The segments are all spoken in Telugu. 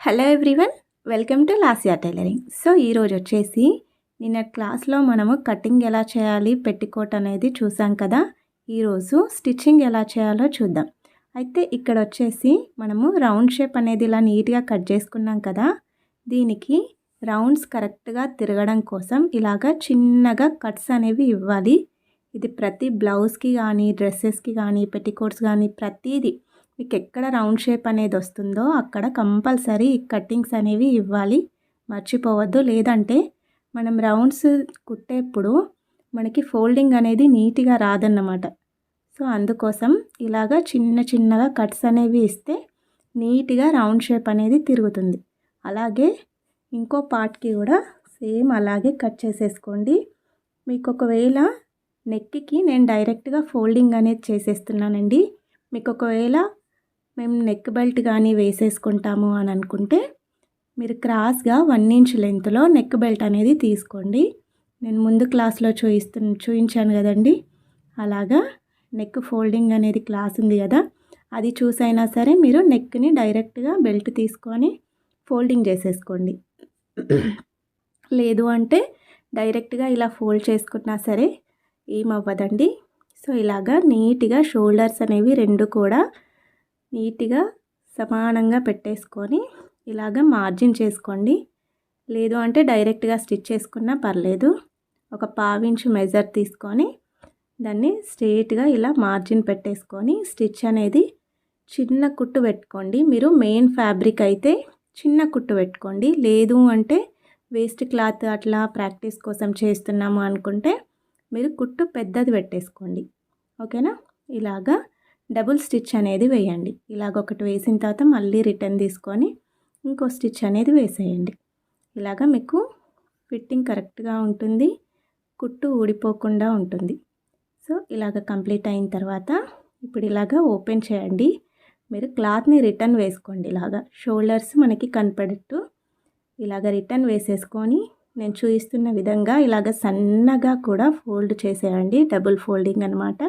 Hello everyone welcome to Lasiya tailoring so ఈరోజు వచ్చేసి నిన్న క్లాస్లో మనము కటింగ్ ఎలా చేయాలి పెట్టికోట్ అనేది చూసాం కదా. ఈరోజు స్టిచ్చింగ్ ఎలా చేయాలో చూద్దాం. అయితే ఇక్కడ వచ్చేసి మనము రౌండ్ షేప్ అనేది ఇలా నీట్గా కట్ చేసుకున్నాం కదా. దీనికి రౌండ్స్ కరెక్ట్గా తిరగడం కోసం ఇలాగా చిన్నగా కట్స్ అనేవి ఇవ్వాలి. ఇది ప్రతి బ్లౌజ్కి కానీ డ్రెస్సెస్కి కానీ పెట్టికోట్స్ కానీ ప్రతిదీ మీకు ఎక్కడ రౌండ్ షేప్ అనేది వస్తుందో అక్కడ కంపల్సరీ కట్టింగ్స్ అనేవి ఇవ్వాలి. మర్చిపోవద్దు. లేదంటే మనం రౌండ్స్ కుట్టేప్పుడు మనకి ఫోల్డింగ్ అనేది నీట్గా రాదన్నమాట. సో అందుకోసం ఇలాగా చిన్న చిన్నగా కట్స్ అనేవి ఇస్తే నీట్గా రౌండ్ షేప్ అనేది తిరుగుతుంది. అలాగే ఇంకో పార్ట్కి కూడా సేమ్ అలాగే కట్ చేసేసుకోండి. మీకు ఒకవేళ నెక్కి నేను డైరెక్ట్గా ఫోల్డింగ్ అనేది చేసేస్తున్నానండి. మీకు ఒకవేళ మేము నెక్ బెల్ట్ కానీ వేసేసుకుంటాము అని అనుకుంటే మీరు క్రాస్గా వన్ ఇంచ్ లెంత్లో నెక్ బెల్ట్ అనేది తీసుకోండి. నేను ముందు క్లాస్లో చూయిస్తు చూపించాను కదండి. అలాగా నెక్ ఫోల్డింగ్ అనేది క్లాస్ ఉంది కదా. అది చూసైనా సరే మీరు నెక్ని డైరెక్ట్గా బెల్ట్ తీసుకొని ఫోల్డింగ్ చేసేసుకోండి. లేదు అంటే డైరెక్ట్గా ఇలా ఫోల్డ్ చేసుకున్నా సరే ఏమవ్వదండి. సో ఇలాగా నీట్గా షోల్డర్స్ అనేవి రెండు కూడా నీట్గా సమానంగా పెట్టేసుకొని ఇలాగ మార్జిన్ చేసుకోండి. లేదు అంటే డైరెక్ట్గా స్టిచ్ చేసుకున్నా పర్లేదు. ఒక పావించు మెజర్ తీసుకొని దాన్ని స్ట్రేట్గా ఇలా మార్జిన్ పెట్టేసుకొని స్టిచ్ అనేది చిన్న కుట్టు పెట్టుకోండి. మీరు మెయిన్ ఫ్యాబ్రిక్ అయితే చిన్న కుట్టు పెట్టుకోండి. లేదు అంటే వేస్ట్ క్లాత్ అట్లా ప్రాక్టీస్ కోసం చేస్తున్నాము అనుకుంటే మీరు కుట్టు పెద్దది పెట్టేసుకోండి. ఓకేనా? ఇలాగా డబుల్ స్టిచ్ అనేది వేయండి. ఇలాగ ఒకటి వేసిన తర్వాత మళ్ళీ రిటర్న్ తీసుకొని ఇంకో స్టిచ్ అనేది వేసేయండి. ఇలాగ మీకు ఫిట్టింగ్ కరెక్ట్గా ఉంటుంది. కుట్టు ఊడిపోకుండా ఉంటుంది. సో ఇలాగ కంప్లీట్ అయిన తర్వాత ఇప్పుడు ఇలాగ ఓపెన్ చేయండి. మీరు క్లాత్ని రిటర్న్ వేసుకోండి ఇలాగా. షోల్డర్స్ మనకి కనపడట్టు. ఇలాగ రిటర్న్ వేసేసుకొని నేను చూపిస్తున్న విధంగా ఇలాగ సన్నగా కూడా ఫోల్డ్ చేసేయండి. డబుల్ ఫోల్డింగ్ అనమాట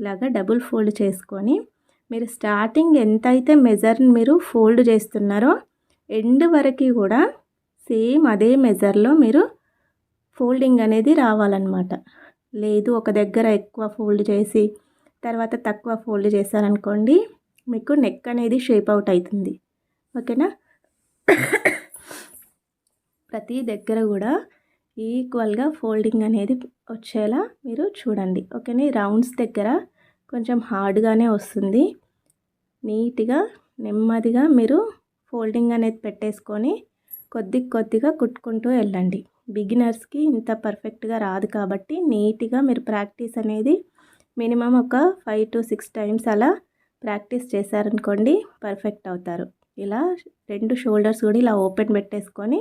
ఇలాగా డబుల్ ఫోల్డ్ చేసుకొని మీరు స్టార్టింగ్ ఎంతైతే మెజర్ని మీరు ఫోల్డ్ చేస్తున్నారో ఎండ్ వరకు కూడా సేమ్ అదే మెజర్లో మీరు ఫోల్డింగ్ అనేది రావాలన్నమాట. లేదు ఒక దగ్గర ఎక్కువ ఫోల్డ్ చేసి తర్వాత తక్కువ ఫోల్డ్ చేశారనుకోండి మీకు నెక్ అనేది షేప్ అవుట్ అవుతుంది. ఓకేనా? ప్రతి దగ్గర కూడా ఈక్వల్గా ఫోల్డింగ్ అనేది వచ్చేలా మీరు చూడండి. ఓకేనా? రౌండ్స్ దగ్గర కొంచెం హార్డ్గానే వస్తుంది. నీట్గా నెమ్మదిగా మీరు ఫోల్డింగ్ అనేది పెట్టేసుకొని కొద్ది కొద్దిగా కుట్టుకుంటూ వెళ్ళండి. బిగినర్స్కి ఇంత పర్ఫెక్ట్గా రాదు కాబట్టి నీట్గా మీరు ప్రాక్టీస్ అనేది మినిమం ఒక ఫైవ్ టు సిక్స్ టైమ్స్ అలా ప్రాక్టీస్ చేశారనుకోండి పర్ఫెక్ట్ అవుతారు. ఇలా రెండు షోల్డర్స్ కూడా ఇలా ఓపెన్ పెట్టేసుకొని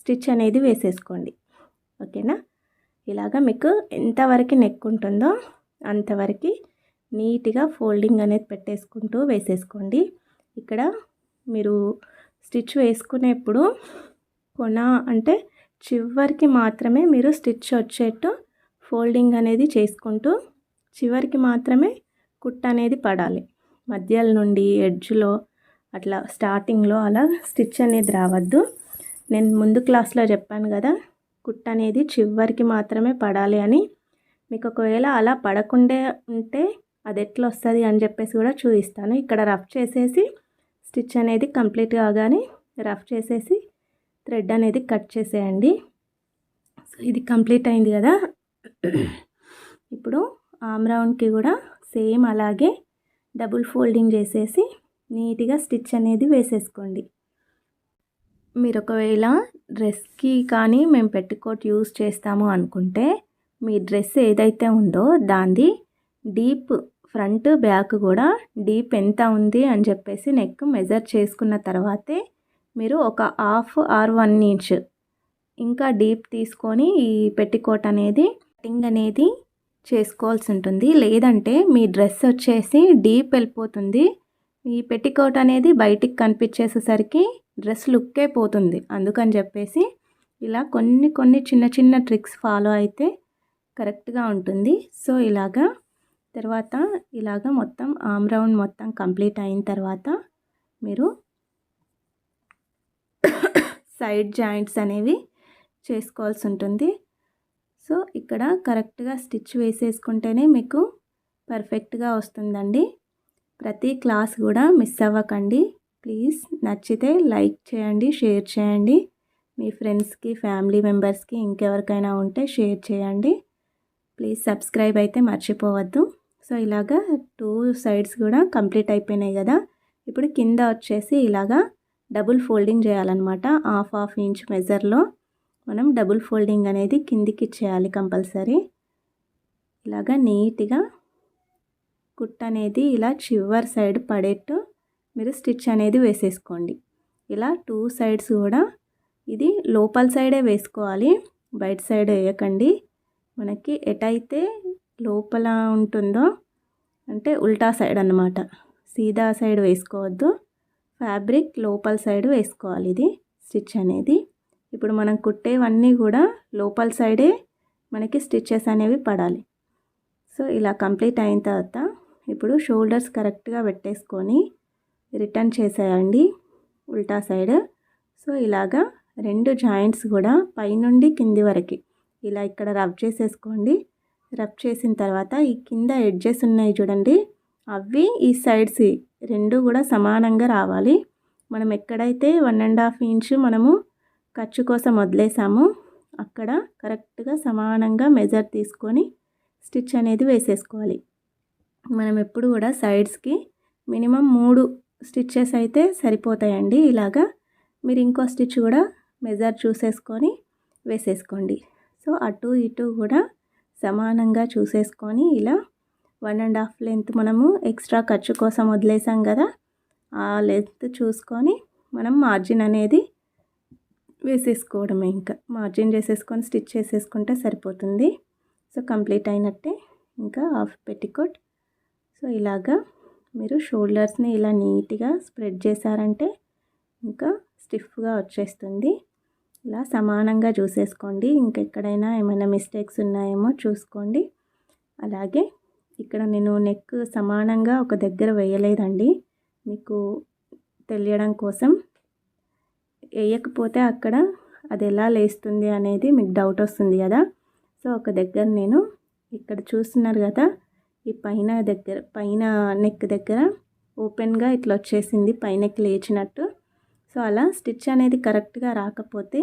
స్టిచ్ అనేది వేసేసుకోండి. ఓకేనా? ఇలాగా మీకు ఎంతవరకు నెక్ ఉంటుందో అంతవరకు నీట్గా ఫోల్డింగ్ అనేది పెట్టేసుకుంటూ వేసేసుకోండి. ఇక్కడ మీరు స్టిచ్ వేసుకునేప్పుడు కొన అంటే చివరికి మాత్రమే మీరు స్టిచ్ వచ్చేట్టు ఫోల్డింగ్ అనేది చేసుకుంటూ చివరికి మాత్రమే కుట్ అనేది పడాలి. మధ్యల నుండి ఎడ్జ్లో అట్లా స్టార్టింగ్లో అలా స్టిచ్ అనేది రావద్దు. నేను ముందు క్లాస్లో చెప్పాను కదా కుట్ అనేది చివరికి మాత్రమే పడాలి అని. మీకు ఒకవేళ అలా పడకుండా ఉంటే అది ఎట్లా వస్తుంది అని చెప్పేసి కూడా చూపిస్తాను. ఇక్కడ రఫ్ చేసేసి స్టిచ్ అనేది కంప్లీట్ కాగానే రఫ్ చేసేసి థ్రెడ్ అనేది కట్ చేసేయండి. సో ఇది కంప్లీట్ అయింది కదా. ఇప్పుడు ఆమ్ రౌండ్కి కూడా సేమ్ అలాగే డబుల్ ఫోల్డింగ్ చేసేసి నీట్గా స్టిచ్ అనేది వేసేసుకోండి. మీరు ఒకవేళ డ్రెస్కి కానీ మేము పెట్టుకోట్ యూస్ చేస్తాము అనుకుంటే మీ డ్రెస్ ఏదైతే ఉందో దాన్ని డీప్ ఫ్రంట్ బ్యాక్ కూడా డీప్ ఎంత ఉంది అని చెప్పేసి నెక్ మెజర్ చేసుకున్న తర్వాతే మీరు ఒక హాఫ్ ఆర్ వన్ ఇంచ్ ఇంకా డీప్ తీసుకొని ఈ పెట్టికోట్ అనేది కటింగ్ అనేది చేసుకోవాల్సి ఉంటుంది. లేదంటే మీ డ్రెస్ వచ్చేసి డీప్ వెళ్ళిపోతుంది. ఈ పెట్టికోట్ అనేది బయటికి కనిపించేసేసరికి డ్రెస్ లుక్కే పోతుంది. అందుకని చెప్పేసి ఇలా కొన్ని కొన్ని చిన్న చిన్న ట్రిక్స్ ఫాలో అయితే కరెక్ట్గా ఉంటుంది. సో ఇలాగా తర్వాత ఇలాగ మొత్తం ఆమ్ రౌండ్ మొత్తం కంప్లీట్ అయిన తర్వాత మీరు సైడ్ జాయింట్స్ అనేవి చేసుకోవాల్సి ఉంటుంది. సో ఇక్కడ కరెక్ట్గా స్టిచ్ వేసేసుకుంటేనే మీకు పర్ఫెక్ట్గా వస్తుందండి. ప్రతి క్లాస్ కూడా మిస్ అవ్వకండి. ప్లీజ్ నచ్చితే లైక్ చేయండి షేర్ చేయండి. మీ ఫ్రెండ్స్కి ఫ్యామిలీ మెంబర్స్కి ఇంకెవరికైనా ఉంటే షేర్ చేయండి. ప్లీజ్ సబ్స్క్రైబ్ అయితే మర్చిపోవద్దు. సో ఇలాగా టూ సైడ్స్ కూడా కంప్లీట్ అయిపోయినాయి కదా. ఇప్పుడు కింద వచ్చేసి ఇలాగా డబుల్ ఫోల్డింగ్ చేయాలన్నమాట. హాఫ్ హాఫ్ ఇంచ్ మెజర్లో మనం డబుల్ ఫోల్డింగ్ అనేది కిందికి చేయాలి కంపల్సరీ. ఇలాగా నీట్గా కుట్ అనేది ఇలా చివరి సైడ్ పడేట్టు మీరు స్టిచ్ అనేది వేసేసుకోండి. ఇలా టూ సైడ్స్ కూడా ఇది లోపల సైడే వేసుకోవాలి. బయట సైడ్ వేయకండి. మనకి ఎటైతే లోపల ఉంటుందో అంటే ఉల్టా సైడ్ అన్నమాట. సీదా సైడ్ వేసుకోవద్దు. ఫ్యాబ్రిక్ లోపల సైడ్ వేసుకోవాలి ఇది స్టిచ్ అనేది. ఇప్పుడు మనం కుట్టేవన్నీ కూడా లోపల సైడే మనకి స్టిచ్చెస్ అనేవి పడాలి. సో ఇలా కంప్లీట్ అయిన తర్వాత ఇప్పుడు షోల్డర్స్ కరెక్ట్గా పెట్టేసుకొని రిటర్న్ చేసేయండి ఉల్టా సైడ్. సో ఇలాగా రెండు జాయింట్స్ కూడా పైనుండి కింది వరకు ఇలా ఇక్కడ రబ్ చేసేసుకోండి. రబ్ చేసిన తర్వాత ఈ కింద ఎడ్జెస్ ఉన్నాయి చూడండి. అవి ఈ సైడ్స్ రెండు కూడా సమానంగా రావాలి. మనం ఎక్కడైతే వన్ అండ్ హాఫ్ ఇంచ్ మనము ఖర్చు కోసం వదిలేసామో అక్కడ కరెక్ట్గా సమానంగా మెజర్ తీసుకొని స్టిచ్ అనేది వేసేసుకోవాలి. మనం ఎప్పుడు కూడా సైడ్స్కి మినిమం మూడు స్టిచ్చెస్ అయితే సరిపోతాయండి. ఇలాగా మీరు ఇంకో స్టిచ్ కూడా మెజర్ చూసేసుకొని వేసేసుకోండి. సో అటు ఇటు కూడా సమానంగా చూసేసుకొని ఇలా వన్ అండ్ హాఫ్ లెంత్ మనము ఎక్స్ట్రా ఖర్చు కోసం వదిలేసాం కదా ఆ లెంత్ చూసుకొని మనం మార్జిన్ అనేది వేసేసుకోవడమే ఇంకా. మార్జిన్ చేసేసుకొని స్టిచ్ చేసేసుకుంటే సరిపోతుంది. సో కంప్లీట్ అయినట్టే ఇంకా హాఫ్ పెట్టికోట్ సో ఇలాగా మీరు షోల్డర్స్ని ఇలా నీట్గా స్ప్రెడ్ చేశారంటే ఇంకా స్టిఫ్గా వచ్చేస్తుంది. ఇలా సమానంగా చూసేసుకోండి. ఇంకెక్కడైనా ఏమైనా మిస్టేక్స్ ఉన్నాయేమో చూసుకోండి. అలాగే ఇక్కడ నేను నెక్ సమానంగా ఒక దగ్గర వేయలేదండి. మీకు తెలియడం కోసం వేయకపోతే అక్కడ అది ఎలా లేస్తుంది అనేది మీకు డౌట్ వస్తుంది కదా. సో ఒక దగ్గర నేను ఇక్కడ చూస్తున్నారు కదా ఈ పైన దగ్గర పైన నెక్ దగ్గర ఓపెన్గా ఇట్లా వచ్చేసింది. పైనకి లేచినట్టు. సో అలా స్టిచ్ అనేది కరెక్ట్గా రాకపోతే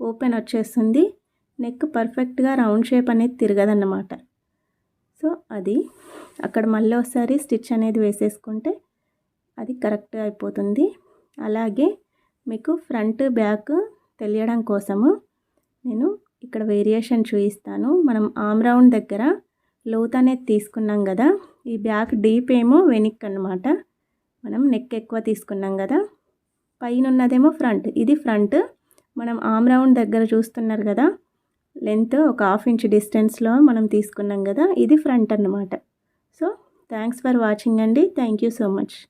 ఓపెన్ వచ్చేస్తుంది. నెక్ పర్ఫెక్ట్గా రౌండ్ షేప్ అనేది తిరగదన్నమాట. సో అది అక్కడ మళ్ళీ ఒకసారి స్టిచ్ అనేది వేసేసుకుంటే అది కరెక్ట్గా అయిపోతుంది. అలాగే మీకు ఫ్రంట్ బ్యాక్ తెలియడం కోసము నేను ఇక్కడ వేరియేషన్ చూపిస్తాను. మనం ఆమ్ రౌండ్ దగ్గర లోత్ అనేది తీసుకున్నాం కదా ఈ బ్యాక్ డీప్ ఏమో వెనిక్ అనమాట మనం నెక్ ఎక్కువ తీసుకున్నాం కదా పైన ఉన్నదేమో ఫ్రంట్. ఇది ఫ్రంట్. మనం ఆమ్ రౌండ్ దగ్గర చూస్తున్నారు కదా. లెంత్ ఒక హాఫ్ ఇంచ్ డిస్టెన్స్లో మనం తీసుకున్నాం కదా. ఇది ఫ్రంట్ అన్నమాట. సో థ్యాంక్స్ ఫర్ వాచింగ్ అండి. Thank you so much.